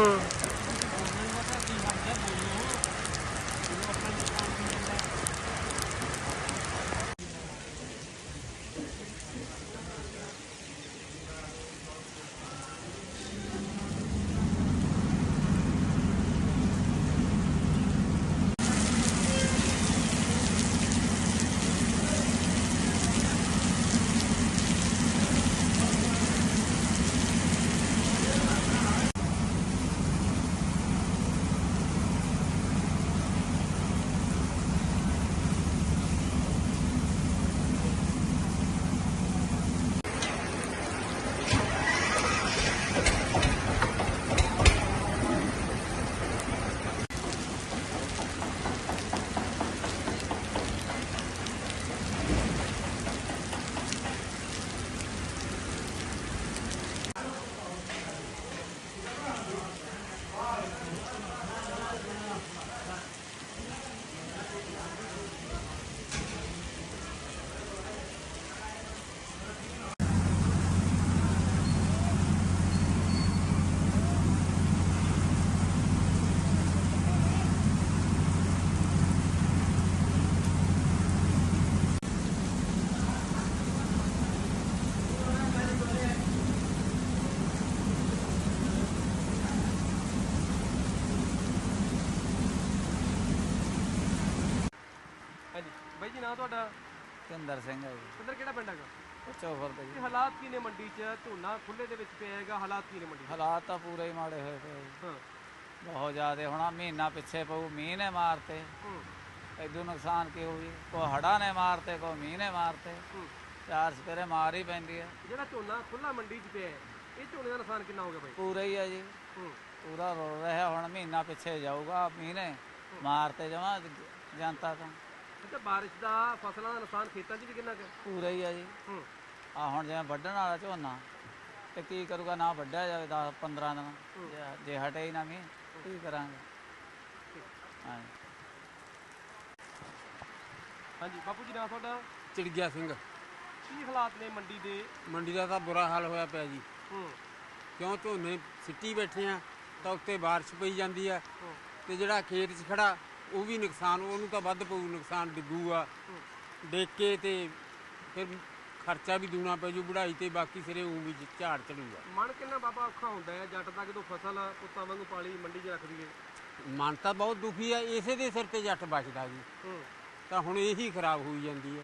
ਹੂੰ ਹਾਂਜੀ ਬਾਈ ਜੀ ਨਾਂ ਤੁਹਾਡਾ? ਕਿੰਦਰ ਸਿੰਘ ਹੈ ਜੀ। ਕਿੱਧਰ ਕਿਹੜਾ ਪਿੰਡ ਹੈਗਾ? ਚੌਫਰ ਦੇ ਜੀ। ਹਾਲਾਤ ਕੀ ਨੇ ਮੰਡੀ 'ਚ? ਝੋਨਾ ਖੁੱਲੇ ਦੇ ਵਿੱਚ ਪਿਆ ਹੈਗਾ ਹਾਲਾਤ ਕੀ ਨੇ ਮੰਡੀ 'ਚ? ਹਾਲਾਤ ਤਾਂ ਪੂਰੇ ਹੀ ਮਾੜੇ ਹੋਏ ਪਏ ਜੀ। ਹਾਂ। ਬਹੁਤ ਜ਼ਿਆਦੇ ਹੁਣ ਆਹ ਮਹੀਨਾ ਪਿੱਛੇ ਪਊ ਮੀਂਹ ਨੇ ਮਾਰਤੇ। ਹੂੰ। ਐਦੂ ਨੁਕਸਾਨ ਕੀ ਹੋਈ ਕੋ ਹੜਾ ਨੇ ਮਾਰਤੇ ਕੋ ਮੀਂਹ ਨੇ ਮਾਰਤੇ। ਹੂੰ। ਚਾਰ ਸਪੇਰੇ ਮਾਰ ਹੀ ਪੈਂਦੀ ਹੈ ਜਿਹੜਾ ਝੋਨਾ ਖੁੱਲਾ ਮੰਡੀ 'ਚ ਪਿਆ ਹੈ ਇਹ ਝੋਨੇ ਦਾ ਨੁਕਸਾਨ ਕਿੰਨਾ ਹੋ ਗਿਆ ਬਾਈ? ਪੂਰਾ ਹੀ ਹੈ ਜੀ। ਹੂੰ। ਪੂਰਾ ਰੁਲ ਰਿਹਾ ਹੁਣ ਮਹੀਨਾ ਪਿੱਛੇ ਜਾਊਗਾ ਮੀਂਹ ਨੇ ਮਾਰਤੇ ਜਮਾ ਜਨਤਾ ਤੋਂ। ਅੱਛਾ ਬਾਰਿਸ਼ ਦਾ ਫਸਲਾਂ ਦਾ ਨੁਕਸਾਨ ਖੇਤਾਂ 'ਚ ਵੀ ਕਿੰਨਾ ਕੁ ਹੈ? ਪੂਰਾ ਹੀ ਹੈ ਜੀ। ਹੂੰ। ਆ ਹੁਣ ਜਿਵੇਂ ਵੱਢਣ ਵਾਲਾ ਝੋਨਾ ਤੇ ਕੀ ਕਰੂਗਾ ਨਾ ਵੱਢਿਆ ਜਾਵੇ 10 15 ਦਿਨ। ਜੇ- ਜੇ ਹਟੇ ਹੀ ਨਾ ਮੀਂਹ ਕੀ ਕਰਾਂਗੇ? ਹਾਂਜੀ। ਹਾਂਜੀ ਬਾਪੂ ਜੀ ਨਾਂ ਤੁਹਾਡਾ? ਚਿੜਗਿਆ ਸਿੰਘ। ਕੀ ਹਾਲਾਤ ਨੇ ਮੰਡੀ ਦੇ? ਮੰਡੀ ਦਾ ਤਾਂ ਬੁਰਾ ਹਾਲ ਹੋਇਆ ਪਿਆ ਜੀ। ਹੂੰ। ਕਿਉਂ ਝੋਨੇ ਸਿੱਟੀ ਬੈਠੇ ਆ ਤਾਂ ਉੱਤੇ ਬਾਰਿਸ਼ ਪਈ ਜਾਂਦੀ ਆ। ਤੇ ਜਿਹੜਾ ਖੇਤ 'ਚ ਖੜਾ ਉਹ ਵੀ ਨੁਕਸਾਨ ਉਹਨੂੰ ਤਾਂ ਵੱਧ ਪਊ ਨੁਕਸਾਨ ਡਿੱਗੂਗਾ। ਡਿੱਗ ਕੇ ਤੇ ਫਿਰ ਖਰਚਾ ਵੀ ਦੂਣਾ ਪੈ ਜੂ ਬੁਢਾਈ ਤੇ ਬਾਕੀ ਸਿਰੇ ਉਂ ਵੀ ਝਾੜ ਚੜੂਗਾ। ਮਨ ਕਿੰਨਾ ਬਾਬਾ ਔਖਾ ਹੁੰਦਾ ਹੈ ਜੱਟ ਦਾ ਜਦੋਂ ਫਸਲ ਪੁੱਤਾਂ ਵਾਂਗੂ ਪਾਲੀ ਮੰਡੀ 'ਚ ਰੱਖ ਦਈਏ ਮਨ ਤਾਂ ਬਹੁਤ ਦੁਖੀ ਆ ਇਸੇ ਦੇ ਸਿਰ ਤੇ ਜੱਟ ਬਚਦਾ ਜੀ। ਤਾਂ ਹੁਣ ਇਹੀ ਖਰਾਬ ਹੋਈ ਜਾਂਦੀ ਹੈ